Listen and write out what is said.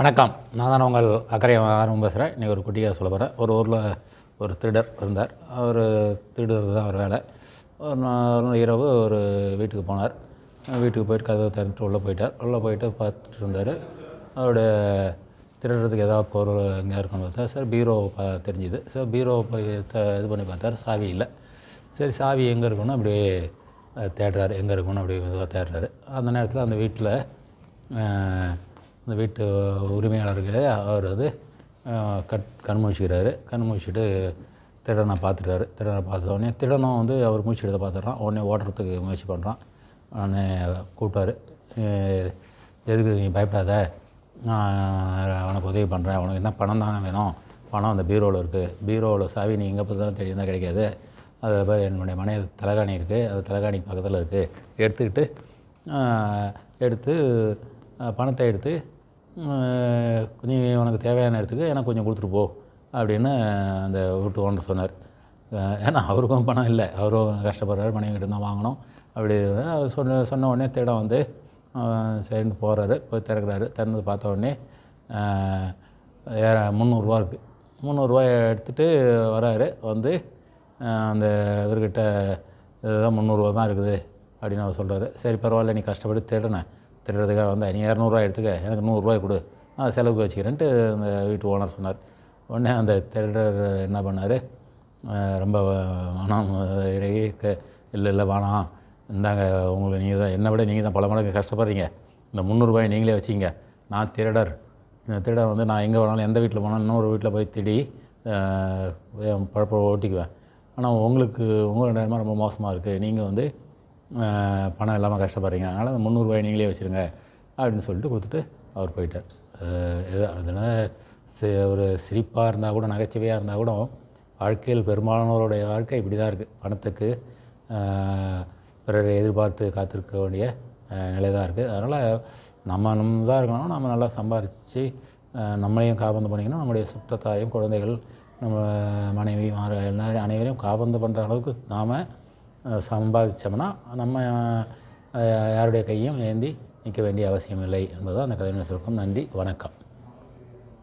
வணக்கம். நான் தான் உங்கள் அக்கறை ஆரம்பம் பேசுகிறேன் இன்றைக்கி ஒரு குட்டியாக சொல்ல போகிறேன் ஒரு ஊரில் ஒரு திருடர் இருந்தார். அவர் திருடுறது தான் அவர் வேலை. ஒரு நாள் இரவு ஒரு வீட்டுக்கு போனார். வீட்டுக்கு போயிட்டு கதவை திறந்துட்டு உள்ளே போயிட்டார். உள்ளே போயிட்டு பார்த்துட்டு இருந்தார். அவருடைய திருடுறதுக்கு ஏதாவது பொருள் எங்கே இருக்குன்னு பார்த்தா சார் பீரோ பா தெரிஞ்சுது. சார் பீரோ போய் த இது பண்ணி பார்த்தார். சாவி இல்லை. சரி சாவி எங்கே இருக்குன்னு அப்படியே தேடுறாரு. எங்கே இருக்குன்னு அப்படியே மெதுவாக தேடுறாரு. அந்த நேரத்தில் அந்த வீட்டில் அந்த வீட்டு உரிமையாளர்களே அவர் வந்து கட் கண் முழிச்சிக்கிறாரு கண் முழிச்சிட்டு திருடனை பார்த்துட்டாரு. திருடனை பார்த்த உடனே திருடனும் வந்து அவர் மூச்சு எடுத்து பார்த்துட்றான். உடனே ஓடுறதுக்கு முயற்சி பண்ணுறான் உடனே கூப்பிட்டாரு. எதுக்கு நீ பயப்படாத? நான் உனக்கு உதவி பண்ணுறேன் உனக்கு என்ன பணம் தானே வேணும்? பணம் அந்த பீரோவில் இருக்குது பீரோவில் சாவி நீ எங்கே பார்த்தாலும் தேடி தான் கிடைக்காது. அது மாதிரி என்னுடைய மனைவி தலைகாணி இருக்குது அது தலைகாணி பக்கத்தில் இருக்குது எடுத்துக்கிட்டு எடுத்து பணத்தை எடுத்து நீ உனக்கு தேவையான இடத்துக்கு எனக்கு கொஞ்சம் கொடுத்துட்டு போ அப்படின்னு அந்த வீட்டு ஓனர் சொன்னார். ஏன்னா அவருக்கும் பணம் இல்லை. அவரும் கஷ்டப்படுறாரு மனைவி கிட்ட தான் வாங்கணும். அப்படி அவர் சொன்ன சொன்ன உடனே திருடம் வந்து சரின்னு போகிறாரு போய் திறக்கிறாரு. திறந்து பார்த்த உடனே ஏற முந்நூறுரூவா இருக்குது முந்நூறுரூவா எடுத்துகிட்டு வராரு. வந்து அந்த இவர்கிட்ட இதுதான் முந்நூறுரூவா தான் இருக்குது அப்படின்னு அவர் சொல்கிறாரு சரி பரவாயில்ல. நீ கஷ்டப்பட்டு திருடினேன் திருடுறதுக்காக வந்தால் நீ இரநூறுவா எடுத்துக்க எனக்கு நூறுரூவாய் கொடு நான் செலவுக்கு வச்சுக்கிறேன்ட்டு அந்த வீட்டு ஓனர் சொன்னார். உடனே அந்த திருடர் என்ன பண்ணார்? ரொம்ப மனம் இறகி க- இல்லை இல்லை வேணாம். இந்தாங்க உங்களுக்கு நீங்கள் தான் என்னை விட நீங்கள் தான் பல மடங்கு கஷ்டப்படுறீங்க. இந்த முந்நூறுபாயை நீங்களே வச்சிங்க நான் திருடர். இந்த திருடர் வந்து நான் எங்கே வேணாலும் எந்த வீட்டில் போனாலும் இன்னொரு வீட்டில் போய் திடி பழப்பழ ஓட்டிக்குவேன். ஆனால் உங்களுக்கு உங்களோட நேரமாக ரொம்ப மோசமாக இருக்குது நீங்கள் வந்து பணம் இல்லாமல் கஷ்டப்படுறீங்க. அதனால் அந்த முந்நூறுபாய் நீங்களே வச்சுருங்க அப்படின்னு சொல்லிட்டு கொடுத்துட்டு அவர் போயிட்டார். எதோ அதனால் சி ஒரு சிரிப்பாக இருந்தால் கூட நகைச்சுவையாக இருந்தால் கூட வாழ்க்கையில் பெரும்பாலானவருடைய வாழ்க்கை இப்படி தான் இருக்குது பணத்துக்கு பிறரை எதிர்பார்த்து காத்திருக்க வேண்டிய நிலை தான் இருக்குது அதனால் நம்ம நம்ம தான் இருக்கணும். நம்ம நல்லா சம்பாரித்து நம்மளையும் காபந்து பண்ணிக்கணும். நம்முடைய சுற்றத்தாரையும் குழந்தைகள் நம்ம மனைவி மாற எல்லாரும் அனைவரையும் காபந்து பண்ணுற அளவுக்கு நாம் சம்பாதிச்சோம்னா நம்ம யாருடைய கையும் ஏந்தி நிற்க வேண்டிய அவசியம் இல்லை என்பதுதான் அந்த கதையின் சுருக்கம் நன்றி வணக்கம்.